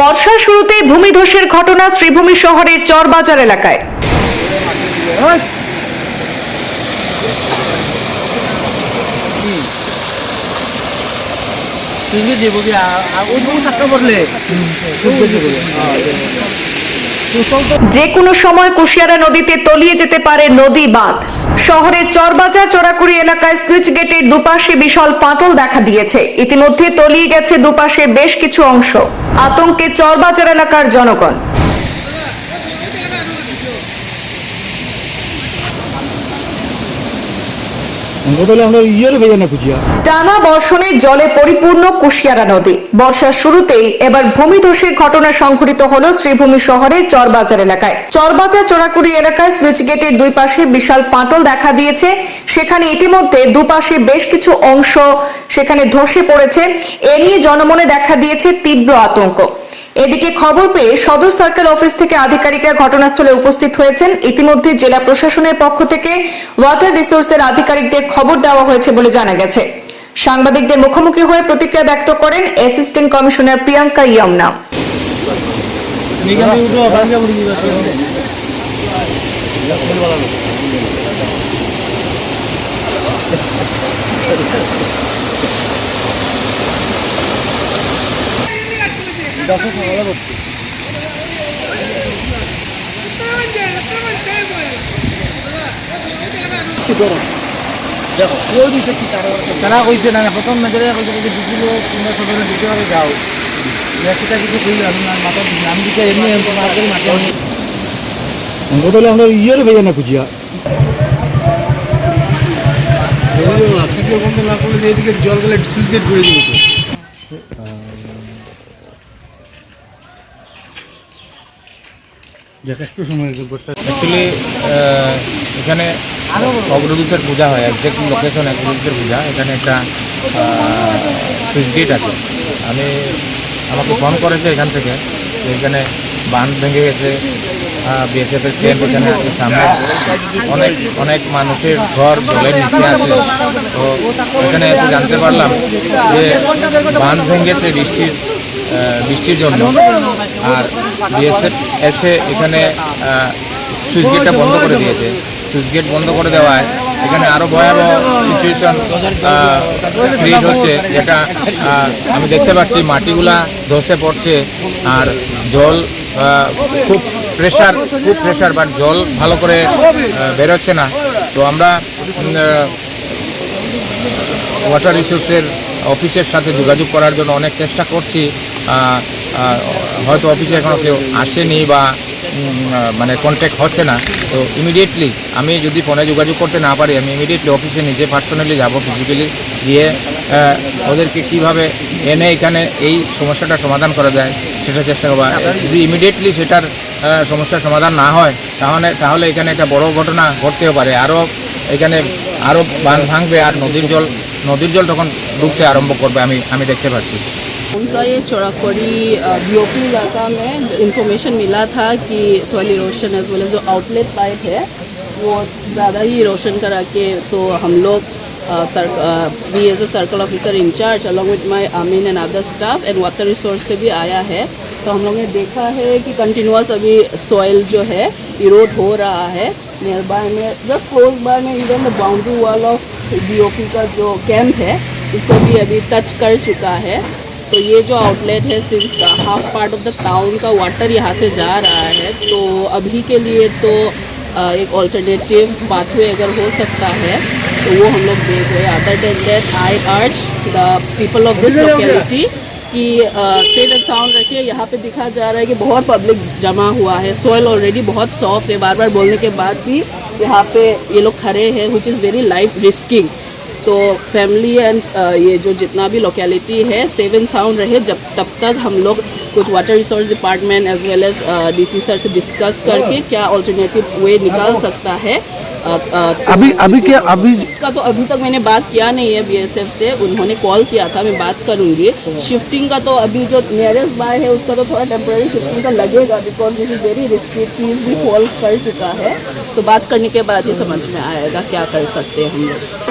বর্ষার শুরুতে ভূমিধসের ঘটনা শ্রীভূমি শহরের চরবাজার এলাকায়। যে কোনো সময় কুশিয়ারা নদীতে তলিয়ে যেতে পারে নদী বাঁধ। শহরের চরবাজার, চোরাকুড়ি এলাকায় সুইচ গেটের দুপাশে বিশাল ফাটল দেখা দিয়েছে। ইতিমধ্যে তলিয়ে গেছে দুপাশে বেশ কিছু অংশ। আতঙ্কে চরবাজার এলাকার জনগণ বোতলে আমরা ইয়ের ভেজে না খুঁজিয়া টানা বর্ষণে জলে পরিপূর্ণ কুশিয়ারা নদী। বর্ষার শুরুতেই এবার ভূমিধসের ঘটনা সংঘটিত হলো শ্রীভূমি শহরের চরবাজার এলাকায়। চরবাজার চোরাকুড়ি এলাকায় সুইচ গেটের দুই পাশে বিশাল ফাটল দেখা দিয়েছে। সেখানে ইতিমধ্যে দুপাশে বেশ কিছু অংশ সেখানে ধসে পড়েছে। এ নিয়ে জনমনে দেখা দিয়েছে তীব্র আতঙ্ক। এদিকে খবর পেয়ে সদর সার্কেল অফিস থেকে আধিকারিকরা ঘটনাস্থলে উপস্থিত হয়েছেন। ইতিমধ্যে জেলা প্রশাসনের পক্ষ থেকে ওয়াটার রিসোর্সের আধিকারিকদের খবর দেওয়া হয়েছে বলে জানা গেছে। সাংবাদিকদের মুখোমুখি হয়ে প্রতিক্রিয়া ব্যক্ত করেন অ্যাসিস্ট্যান্ট কমিশনার প্রিয়াঙ্কা ইয়মনা। নিগামে উঠো ভাঙ্গা মুড়ি দেখো কেউ দিতে কি তারা তারা কইছে না প্রথম মেজরে কইছে যে দিছিল তোমরা সদরে দিতে হবে যাও সেটা কিছু আমি মাথা আমি দিতে এমনি করে মাথা বোতলে আমরা ইয়ের ভেজে না খুঁজিয়া সুইচের বন্ধ না করলে এদিকে জল গেলে সুইচ গেট করে দিবে অ্যাকচুয়ালি এখানে অগ্রদূতের পূজা হয় একজ্যাক্ট লোকেশন অগ্রদূতের পূজা। এখানে একটা সুইচ গেট আছে। আমি, আমাকে ফোন করেছে এখান থেকে এখানে বাঁধ ভেঙে গেছে বিএসএফ এর ক্যাম্প এখানে আছে, সামনে অনেক অনেক মানুষের ঘর, জলের নিচে আছে। তো এখানে এসে জানতে পারলাম যে বাঁধ ভেঙেছে বৃষ্টির বৃষ্টির জন্য। আর বিএসএফ এসে এখানে সুইচ গেটটা বন্ধ করে দিয়েছে। সুইচ গেট বন্ধ করে দেওয়ায় এখানে আরও ভয়াবহ সিচুয়েশন ক্রিয়েট হচ্ছে, যেটা আমি দেখতে পাচ্ছি, মাটিগুলা ধসে পড়ছে, আর জল খুব প্রেশার খুব প্রেশার বাট জল ভালো করে বেরোচ্ছে না। তো আমরা ওয়াটার রিসোর্সের অফিসের সাথে যোগাযোগ করার জন্য অনেক চেষ্টা করছি। হয়তো অফিসে এখনও কেউ আসেনি বা মানে কন্ট্যাক্ট হচ্ছে না। তো ইমিডিয়েটলি আমি যদি ফোনে যোগাযোগ করতে না পারি, আমি ইমিডিয়েটলি অফিসে নিজে পার্সোনালি যাব ফিজিক্যালি গিয়ে ওদেরকে কীভাবে এনে এখানে এই সমস্যাটা সমাধান করা যায় সেটা চেষ্টা করব। যদি ইমিডিয়েটলি সেটার সমস্যার সমাধান না হয়, তাহলে তাহলে এখানে একটা বড় ঘটনা ঘটতেও পারে। আরও এখানে আরও বাঁধ ভাঙবে, আর নদীর জল নদীর জল তখন ডুবতে আরম্ভ করবে আমি আমি দেখতে পাচ্ছি उनका ये चौराकोड़ी बीओपी इलाका में इंफॉर्मेशन मिला था कि सॉइल इरोशन एज वेल जो आउटलेट पाइप है वो ज़्यादा ही इरोशन करा के तो हम लोग be as a circle officer incharge along with my Ameen and other staff and water resource से भी आया है तो हम लोग ने देखा है कि कंटिन्यूस अभी सॉइल जो है इरोड हो रहा है नियर बाय में जस्ट क्लोज बाय में even the boundary wall of BOP का जो कैंप है उसको भी अभी टच कर चुका है। तो ये जो आउटलेट है since half part of the town का वाटर यहाँ से जा रहा है तो अभी के लिए तो एक ऑल्टरनेटिव पाथवे अगर हो सकता है तो वो हम लोग देख रहे हैं। Other then that I urge the people of this locality कि सेफ़ एंड साउंड रखिए। यहाँ पे दिखा जा रहा है कि बहुत पब्लिक जमा हुआ है। सॉइल ऑलरेडी बहुत सॉफ्ट है। बार बार बोलने के बाद भी यहाँ पे ये लोग खड़े हैं which is very life risking तो फैमिली एंड ये जो जितना भी लोकेलिटी है सेफ़ एंड साउंड रहे। जब तब तक हम लोग कुछ water resource department as well as DC sir से डिस्कस करके क्या ऑल्टरनेटिव वे निकाल सकता है। अ, तो अभी अभी क्या अभी इसका तो अभी तक मैंने बात किया नहीं है बीएसएफ से। उन्होंने कॉल किया था मैं बात करूँगी। शिफ्टिंग का तो अभी जो नियरेस्ट बार है उसका तो थोड़ा टेम्पररी शिफ्टिंग का लगेगा because this is very risky piece भी फॉल कर चुका है। तो बात करने के बाद ही समझ में आएगा क्या कर सकते हैं हम लोग।